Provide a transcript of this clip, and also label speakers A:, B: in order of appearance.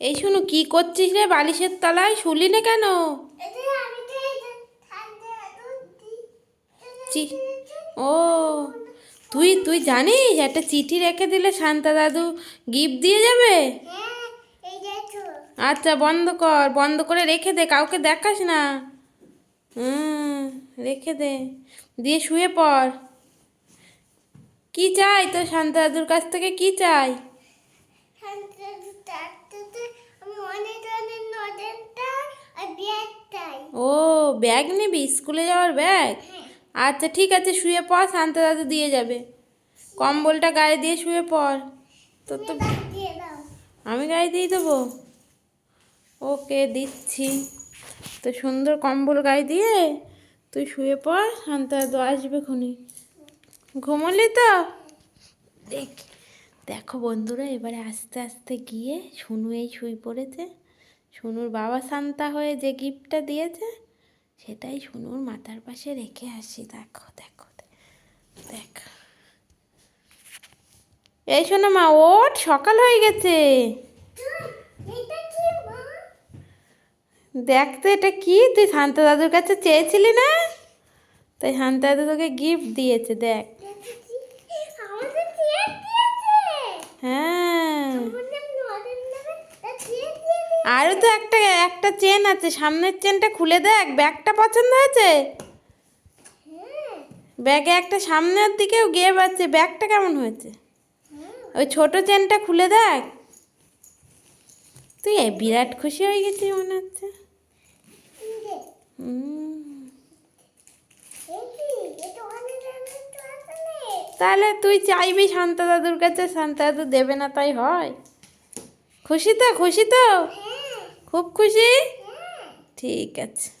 A: এই শুনু, কি করছিস রে বালিশের তলায়? শুলি না কেন? ও, তুই তুই জানিস, একটা চিঠি রেখে দিলে শান্তা দাদু গিফট দিয়ে যাবে? আচ্ছা বন্ধ কর, বন্ধ করে রেখে দে, কাউকে দেখাস না। হুম, রেখে দে, দিয়ে শুয়ে পড়। কি চাই তো শান্তা দাদুর কাছ থেকে, কি চাই? ও ব্যাগ নিবি? স্কুলে যাওয়ার ব্যাগ? আচ্ছা ঠিক আছে শুয়ে পড় শান্তা দাদু দিয়ে যাবে। কম্বলটা গায়ে দিয়ে শুয়ে পড়। তোর তো আমি গায়ে দিয়ে দেবো? ওকে দিচ্ছি। তো সুন্দর কম্বল গায়ে দিয়ে তুই শুয়ে পড় শান্তা দাদু আসবে খুনি। ঘুমলি তো? দেখ। দেখো বন্ধুরা, এবারে আস্তে আস্তে গিয়ে শুনু এই শুয়ে পড়েছে। শুনুর বাবা শান্তা হয়ে যে গিফটটা দিয়েছে, সেটাই শুনুর মাথার পাশে রেখে আসি। দেখো দেখো, দেখ। এই শোনো মা, ওঠ, সকাল হয়ে গেছে। দেখতে এটা কি, তুই শান্তা দাদুর কাছে চেয়েছিলি না? তাই শান্তা দাদু তোকে গিফট দিয়েছে, দেখ। আরও তো একটা একটা চেন আছে, সামনের চেনটা খুলে দেখ, ব্যাগটা পছন্দ হয়েছে? ব্যাগে একটা সামনের দিকেও গিয়ে পাচ্ছে ব্যাগটা কেমন হয়েছে? ওই ছোট চেনটা খুলে দেখ। তুই বিরাট খুশি হয়ে গেছি মনে হচ্ছে। তাহলে তুই চাইবি শান্তা দাদুর কাছে? শান্তা দাদু দেবে না, তাই হয়। খুশি তো খুশি তো? খুব খুশি? ঠিক আছে।